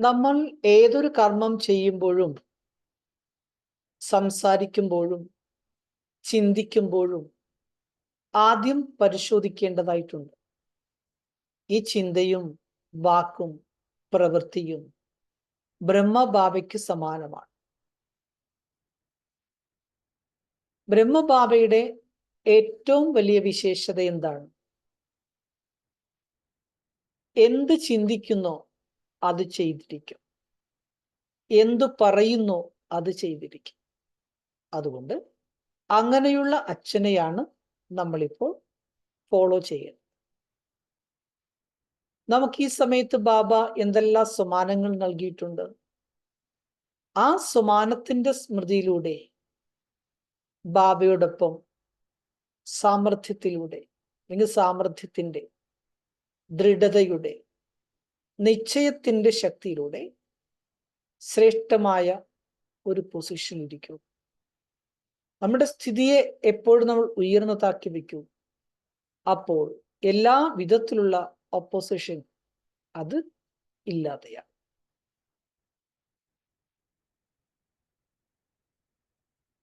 നമ്മൾ ഏതൊരു കർമ്മം ചെയ്യുമ്പോഴും സംസാരിക്കുമ്പോഴും ചിന്തിക്കുമ്പോഴും ആദ്യം പരിശോധിക്കേണ്ടതായിട്ടുണ്ട്. ഈ ചിന്തയും വാക്കും പ്രവൃത്തിയും ബ്രഹ്മബാബയ്ക്ക് സമാനമാണ്. ബ്രഹ്മബാബയുടെ ഏറ്റവും വലിയ വിശേഷത എന്താണ്? എന്ത് ചിന്തിക്കുന്നോ അത് ചെയ്തിരിക്കും. എന്തു പറയുന്നു അത് ചെയ്തിരിക്കും. അതുകൊണ്ട് അങ്ങനെയുള്ള അച്ഛനെയാണ് നമ്മളിപ്പോൾ ഫോളോ ചെയ്യുന്നത്. നമുക്ക് ഈ സമയത്ത് ബാബ എന്തെല്ലാം സമാനങ്ങൾ നൽകിയിട്ടുണ്ട്? ആ സമാനത്തിന്റെ സ്മൃതിയിലൂടെ ബാബയോടൊപ്പം സാമർഥ്യത്തിലൂടെ അല്ലെങ്കിൽ സാമർഥ്യത്തിന്റെ ദൃഢതയുടെ നിശ്ചയത്തിന്റെ ശക്തിയിലൂടെ ശ്രേഷ്ഠമായ ഒരു പൊസിഷൻ നമ്മുടെ സ്ഥിതിയെ എപ്പോഴും നമ്മൾ ഉയർന്നതാക്കി വയ്ക്കൂ. അപ്പോൾ എല്ലാ വിധത്തിലുള്ള ഓപ്പോസിഷൻ അത് ഇല്ലാതെയാണ്